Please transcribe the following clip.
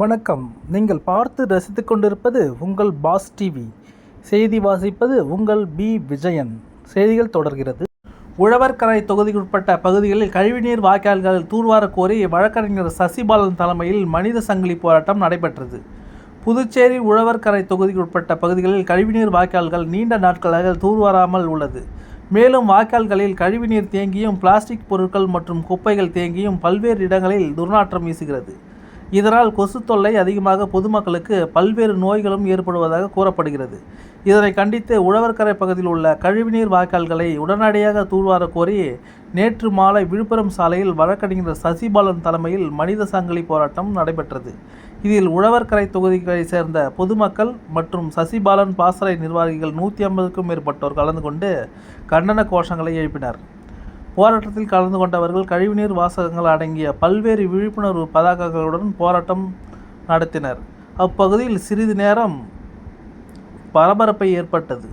வணக்கம். நீங்கள் பார்த்து ரசித்து கொண்டிருப்பது உங்கள் பாஸ் டிவி. செய்தி வாசிப்பது உங்கள் பி. விஜயன். செய்திகள் தொடர்கிறது. உழவர்கரை தொகுதிக்குட்பட்ட பகுதிகளில் கழிவுநீர் வாய்க்கால்கள் தூர்வார கோரி வழக்கறிஞர் சசிபாலன் தலைமையில் மனித சங்கிலி போராட்டம் நடைபெற்றது. புதுச்சேரி உழவர்கரை தொகுதிக்குட்பட்ட பகுதிகளில் கழிவுநீர் வாய்க்கால்கள் நீண்ட நாட்களாக தூர்வாராமல் உள்ளது. மேலும் வாய்க்கால்களில் கழிவுநீர் தேங்கியும் பிளாஸ்டிக் பொருட்கள் மற்றும் குப்பைகள் தேங்கியும் பல்வேறு இடங்களில் துர்நாற்றம் வீசுகிறது. இதனால் கொசு தொல்லை அதிகமாக பொதுமக்களுக்கு பல்வேறு நோய்களும் ஏற்படுவதாக கூறப்படுகிறது. இதனை கண்டித்து உழவர்கரை பகுதியில் உள்ள கழிவுநீர் வாய்க்கால்களை உடனடியாக தூர்வார கோரி நேற்று மாலை விழுப்புரம் சாலையில் வழக்கறிஞர் சசிபாலன் தலைமையில் மனித சங்கிலி போராட்டம் நடைபெற்றது. இதில் உழவர்கரை தொகுதிகளை சேர்ந்த பொதுமக்கள் மற்றும் சசிபாலன் பாசறை நிர்வாகிகள் நூற்றி ஐம்பதுக்கும் மேற்பட்டோர் கலந்து கொண்டு கண்டன கோஷங்களை எழுப்பினர். போராட்டத்தில் கலந்து கொண்டவர்கள் கழிவுநீர் வாசகங்கள் அடங்கிய பல்வேறு விழிப்புணர்வு பதாகைகளுடன் போராட்டம் நடத்தினர். அப்பகுதியில் சிறிது நேரம் பரபரப்பை ஏற்பட்டது.